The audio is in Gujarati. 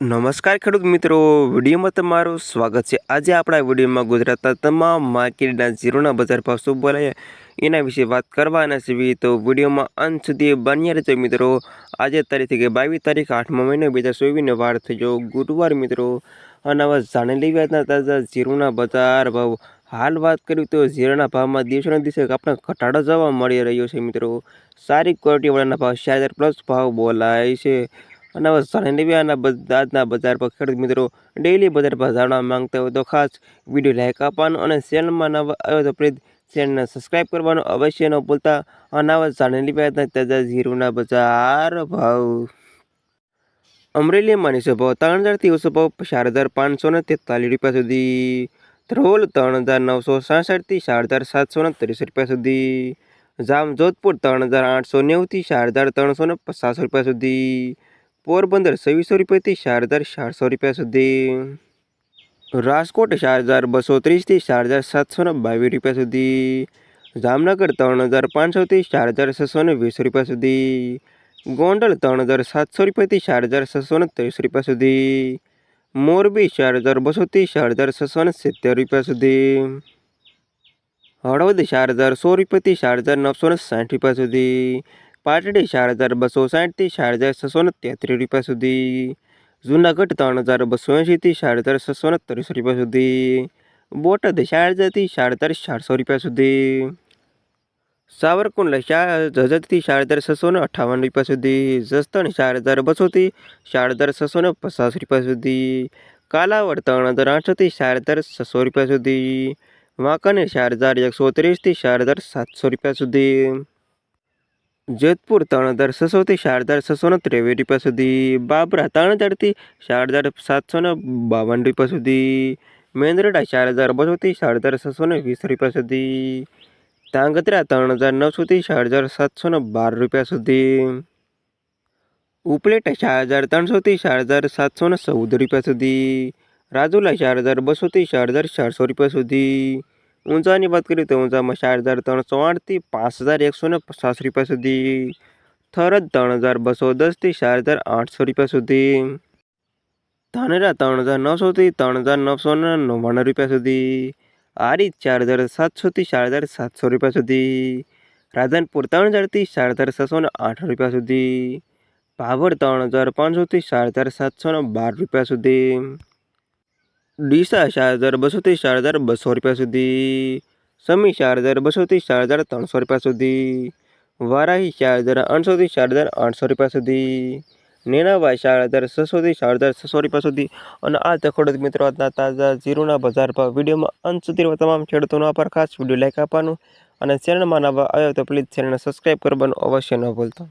નમસ્કાર ખેડૂત મિત્રો, વિડીયોમાં તમારું સ્વાગત છે. આજે આપણા વિડીયોમાં ગુજરાતના તમામ માર્કેટના ઝીરોના બજાર ભાવ શું બોલાય એના વિશે વાત કરવાના છીએ. તો વિડીયોમાં અંત સુધી બન્યા રહેજો મિત્રો. આજે તારીખ કે બાવીસ તારીખ આઠમા મહિનો બે હજાર ચોવીસને વાર થયો ગુરુવાર મિત્રો અને હવે જાણી લેવી આજના તાજા ઝીરોના બજાર ભાવ. હાલ વાત કરું તો ઝીરોના ભાવમાં દિવસેના દિવસે આપણે ઘટાડો જોવા મળી રહ્યો છે મિત્રો. સારી ક્વોલિટીવાળાના ભાવ ચાર પ્લસ ભાવ બોલાય છે. અને જાણી લેવી આજના બજાર પર ખેડૂત મિત્રો ડેઈલી બજાર પર જાણવા માંગતા હોય તો ખાસ વીડિયો લાઇક આપવાનો અને ચેનલમાં નવા આવ્યો તો પ્લીઝ ચેનલને સબસ્ક્રાઈબ કરવાનું અવશ્ય ન ભૂલતા. અને હવે જાણી તાજા ઝીરોના બજાર ભાવ. અમરેલી માનીસો ભાવ ત્રણ હજારથી ઓછો ભાવ ચાર હજાર પાંચસો ને તેતાલીસ રૂપિયા સુધી. ધ્રોલ ત્રણ હજાર નવસો સાસઠથી ચાર હજાર સાતસો ને ત્રીસ રૂપિયા સુધી. જામ જોધપુર ત્રણ હજાર આઠસો નેવુંથી ચાર હજાર ત્રણસો ને પચાસ રૂપિયા સુધી. પોરબંદર છવ્વીસો રૂપિયાથી ચાર હજાર ચારસો રૂપિયા સુધી. રાજકોટ ચાર હજાર બસો ત્રીસથી ચાર હજાર સાતસો ને બાવીસ રૂપિયા સુધી. જામનગર ત્રણ હજાર પાંચસોથી ચાર હજાર છસો ને વીસ રૂપિયા સુધી. ગોંડલ ત્રણ હજાર સાતસો રૂપિયાથી ચાર હજાર છસો ને ત્રીસ રૂપિયા સુધી. મોરબી ચાર હજાર બસોથી ચાર હજાર છસો ને સિત્તેર રૂપિયા સુધી. હળવદ ચાર હજાર સો રૂપિયાથી ચાર હજાર નવસો ને સાઠ રૂપિયા સુધી. પાટડી ચાર હજાર બસો સાઠથી ચાર હજાર છસો ને તેત્રીસ રૂપિયા સુધી જુનાગઢ ત્રણ હજાર બસો એંશીથી ચાર હજાર છસો ને ત્રીસ રૂપિયા સુધી બોટાદ ચાર હજારથી ચાર હજાર ચારસો રૂપિયા સુધી સાવરકુંડલા ચાર હજારથી ચાર હજાર છસો ને અઠ્ઠાવન રૂપિયા સુધી જસદણ ચાર હજાર બસોથી ચાર હજાર છસો ને પચાસ રૂપિયા સુધી કાલાવડ ત્રણ હજાર આઠસોથી ચાર હજાર છસો રૂપિયા સુધી વાંકાને ચાર હજાર એકસો ત્રીસથી ચાર હજાર સાતસો રૂપિયા સુધી જેતપુર ત્રણ હજાર છસોથી ચાર હજાર છસો ને ત્રેવીસ રૂપિયા સુધી, બાબરા ત્રણ હજારથી ચાર હજાર સાતસો ને બાવન રૂપિયા સુધી, મેંદરડા ચાર હજાર બસોથી ચાર હજાર છસો ને વીસ રૂપિયા સુધી, ધાંગધ્રા ત્રણ હજાર નવસોથી ચાર હજાર સાતસો ને બાર રૂપિયા સુધી, ઉપલેટા ચાર હજાર ત્રણસોથી ચાર હજાર સાતસો ને ચૌદ રૂપિયા સુધી, રાજુલા ચાર હજાર બસોથી ચાર હજાર ચારસો રૂપિયા સુધી ઊંઝાની વાત કરીએ તો ઊંઝામાં ચાર હજાર ત્રણસો આઠથી પાંચ હજાર એકસો ને પચાસ રૂપિયા સુધી થરદ ત્રણ હજાર બસો દસથી ચાર હજાર આઠસો રૂપિયા સુધી, ધાનેરા ત્રણ હજાર નવસોથી ત્રણ હજાર નવસો ને નવ્વાણું રૂપિયા સુધી, આરી ચાર હજાર સાતસોથી ચાર હજાર સાતસો રૂપિયા સુધી, રાધનપુર ત્રણ હજારથી ચાર હજાર છસો ને આઠ રૂપિયા સુધી, ભાભર ત્રણ હજાર પાંચસોથી ચાર હજાર સાતસો ને બાર રૂપિયા સુધી ડીસા ચાર હજાર બસોથી ચાર હજાર બસો રૂપિયા સુધી. સમી ચાર હજાર બસોથી ચાર હજાર ત્રણસો રૂપિયા સુધી. વારાહી ચાર હજાર આઠસોથી ચાર હજાર આઠસો રૂપિયા સુધી. નેનાભાઈ ચાર હજાર છસોથી ચાર હજાર છસો રૂપિયા સુધી. અને આ તખોડત ખેડૂત મિત્રો તાજા જીરોના બજાર ભાવ વિડીયોમાં અંત સુધી તમામ ખેડૂતોનો આભાર. ખાસ વીડિયો લાઇક આપવાનું અને ચેનલમાં નવા આવ્યો તો પ્લીઝ ચેનલને સબસ્ક્રાઈબ કરવાનું અવશ્ય ન ભૂલતા.